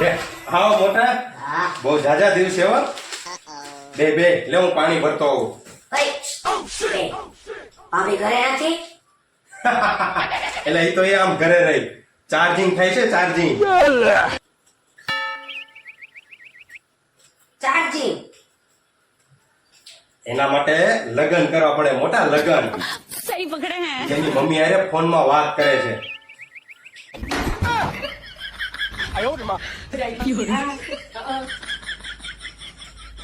લે હાવ મોટા. બહુ જાજા દિવસ એવા બે બે લે હું પાણી ભરતો આવું. ભાભી ઘરે નથી? એટલે એ તો એ આમ ઘરે રહી. ચાર્જિંગ થાય છે ચાર્જિંગ. ચાર્જિંગ. એના માટે લગન કરવા પડે મોટા લગન. સહી પકડે હે. જેની મમ્મી આરે ફોનમાં વાત કરે છે. 呦我的妈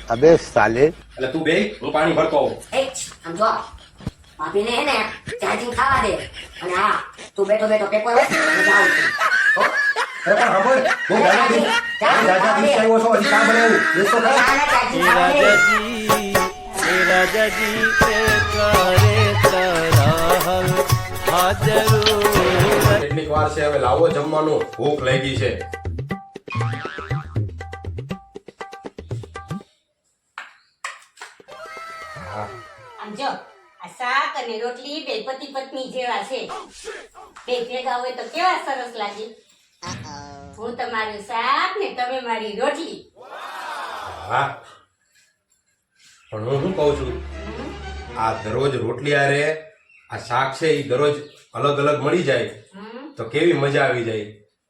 ！અબે સાલે વાર છે હવે લાવો જમવાનું. ભૂખ લાગી છે. આ શાક અને રોટલી બે પતિ પત્ની જેવા છે. બે ભેગા હોય તો કેવા સરસ લાગે? હું તમારું શાક ને તમે મારી રોટલી. હા. પણ હું શું કહું છું? આ દરરોજ રોટલી આરે આ શાક છે એ દરરોજ અલગ અલગ મળી જાય. તો કેવી મજા આવી જાય?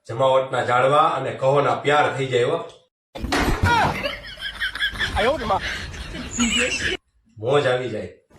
જમાવટના જાળવા અને કહોના પ્યાર થઈ જાય હો. મોજ આવી જાય.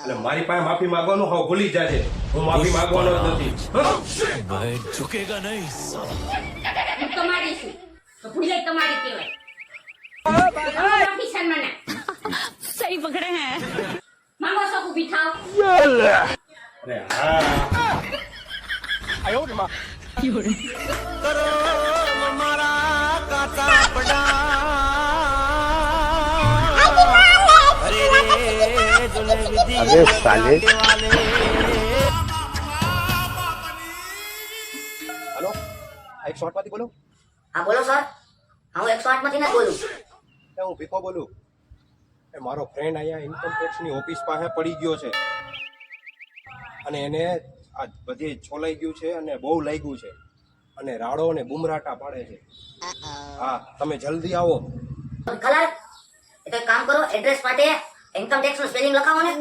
એટલે મારી પાસે માફી માંગવાનું હોવ ભૂલી જાજે હું માફી માંગવાનો જ નથી. ભાઈ ઝુકેગા નહીં હું તમારી છું. તો ભૂલે તમારી કહેવાય. માફી શરમાના સહી પકડે હે. માંગો છો ઊભી થાવ. અરે હા. આયો રે માં? કરો મારા કાતા પડા. અરે સાલે હેલો એક શોર્ટમાંથી બોલો હા બોલો સર હું એક શોર્ટમાંથી ના બોલું હું ભીખો બોલું એ મારો ફ્રેન્ડ અહીંયા ઇન્કમ ટેક્સની ઓફિસ પાસે પડી ગયો છે। અને એને આ બધી છોલાઈ ગયું છે અને બહુ લાગ્યું છે. અને રાડો અને બુમરાટા પાડે છે. હા તમે જલ્દી આવો. કલાક એક કામ કરો એડ્રેસ માટે ઇન્કમ ટેક્સ નું સ્પેલિંગ લખાવો ને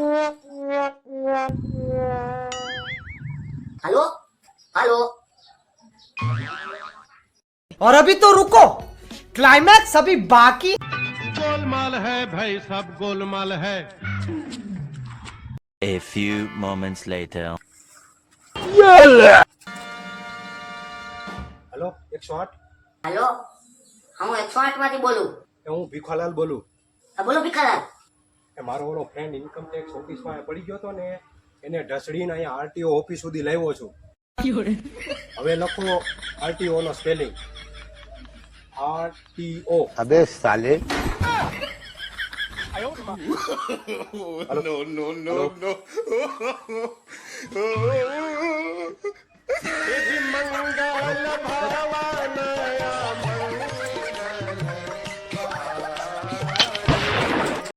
હલો હલો और अभी तो रुको क्लाइमैक्स अभी बाकी गोलमाल है भाई सब गोलमाल है A few moments later hello એકસો આઠ હલો હા હું એકસો આઠ માંથી બોલું એ હું ભીખાલાલ બોલું હા બોલો ભીખાલાલ કે મારો ઓલો ફ્રેન્ડ ઇન્કમ ટેક્સ ઓફિસમાં પડી ગયો હતો ને એને ઢસડીને અહીંયા આરટીઓ ઓફિસ સુધી લાવ્યો છું. હવે લખો આરટીઓ નો સ્પેલિંગ આરટીઓ અબે સાલે. નો નો નો